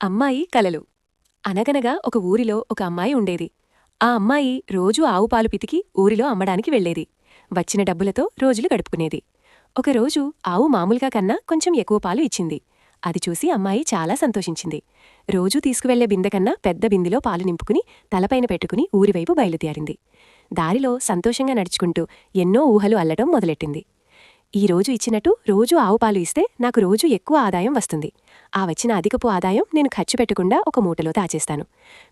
అమ్మాయి కలలు. అనగనగా ఒక ఊరిలో ఒక అమ్మాయి ఉండేది. ఆ అమ్మాయి రోజూ ఆవు పాలు పితికి ఊరిలో అమ్మడానికి వెళ్ళేది. వచ్చిన డబ్బులతో రోజులు గడుపుకునేది. ఒకరోజు ఆవు మామూలుగా కన్నా కొంచెం ఎక్కువ పాలు ఇచ్చింది. అది చూసి అమ్మాయి చాలా సంతోషించింది. రోజూ తీసుకువెళ్ళే బిందెకన్నా పెద్ద బిందెలో పాలు నింపుకుని తలపైన పెట్టుకుని ఊరివైపు బయలుదేరింది. దారిలో సంతోషంగా నడుచుకుంటూ ఎన్నో ఊహలు అల్లటం మొదలెట్టింది. ఈరోజు ఇచ్చినట్టు రోజు ఆవు పాలు ఇస్తే నాకు రోజు ఎక్కువ ఆదాయం వస్తుంది. ఆ వచ్చిన అధికపు ఆదాయం నేను ఖర్చు పెట్టకుండా ఒక మూటలో దాచేస్తాను.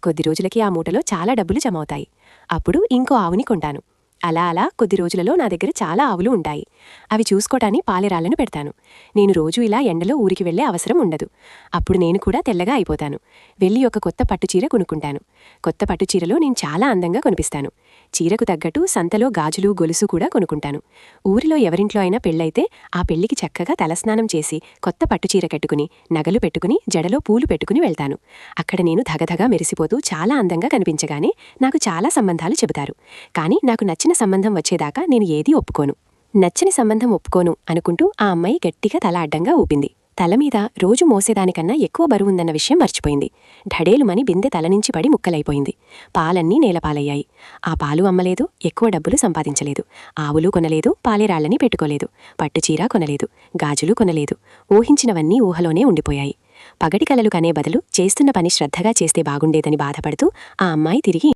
కొద్ది రోజులకి ఆ మూటలో చాలా డబ్బులు జమవుతాయి. అప్పుడు ఇంకో ఆవుని కొంటాను. అలా అలా కొద్ది రోజులలో నా దగ్గర చాలా ఆవులు ఉంటాయి. అవి చూసుకోటాని పాలెరాళ్ళను పెడతాను. నేను రోజూ ఇలా ఎండలో ఊరికి వెళ్ళే అవసరం ఉండదు. అప్పుడు నేను కూడా తెల్లగా అయిపోతాను. వెళ్ళి ఒక కొత్త పట్టుచీర కొనుక్కుంటాను. కొత్త పట్టుచీరలో నేను చాలా అందంగా కొనిపిస్తాను. చీరకు తగ్గట్టు సంతలో గాజులు గొలుసు కూడా కొనుక్కుంటాను. ఊరిలో ఎవరింట్లో అయినా పెళ్ళైతే ఆ పెళ్ళికి చక్కగా తలస్నానం చేసి కొత్త పట్టుచీర కట్టుకుని నగలు పెట్టుకుని జడలో పూలు పెట్టుకుని వెళ్తాను. అక్కడ నేను ధగధగా మెరిసిపోతూ చాలా అందంగా కనిపించగానే నాకు చాలా సంబంధాలు చెబుతారు. కానీ నాకు నచ్చిన సంబంధం వచ్చేదాకా నేను ఏదీ ఒప్పుకోను. నచ్చని సంబంధం ఒప్పుకోను అనుకుంటూ ఆ అమ్మాయి గట్టిగా తల అడ్డంగా ఊపింది. తలమీద రోజు మోసేదానికన్నా ఎక్కువ బరువుందన్న విషయం మర్చిపోయింది. ఢడేలుమని బిందె తల నుంచి పడి ముక్కలైపోయింది. పాలన్నీ నేలపాలయ్యాయి. ఆ పాలు అమ్మలేదు ఎక్కువ డబ్బులు సంపాదించలేదు. ఆవులు కొనలేదు పాలేరాళ్ళని పెట్టుకోలేదు. పట్టుచీర కొనలేదు గాజులు కొనలేదు. ఊహించినవన్నీ ఊహలోనే ఉండిపోయాయి. పగటి కలలు కనే బదులు చేస్తున్న పని శ్రద్ధగా చేస్తే బాగుండేదని బాధపడుతూ ఆ అమ్మాయి తిరిగి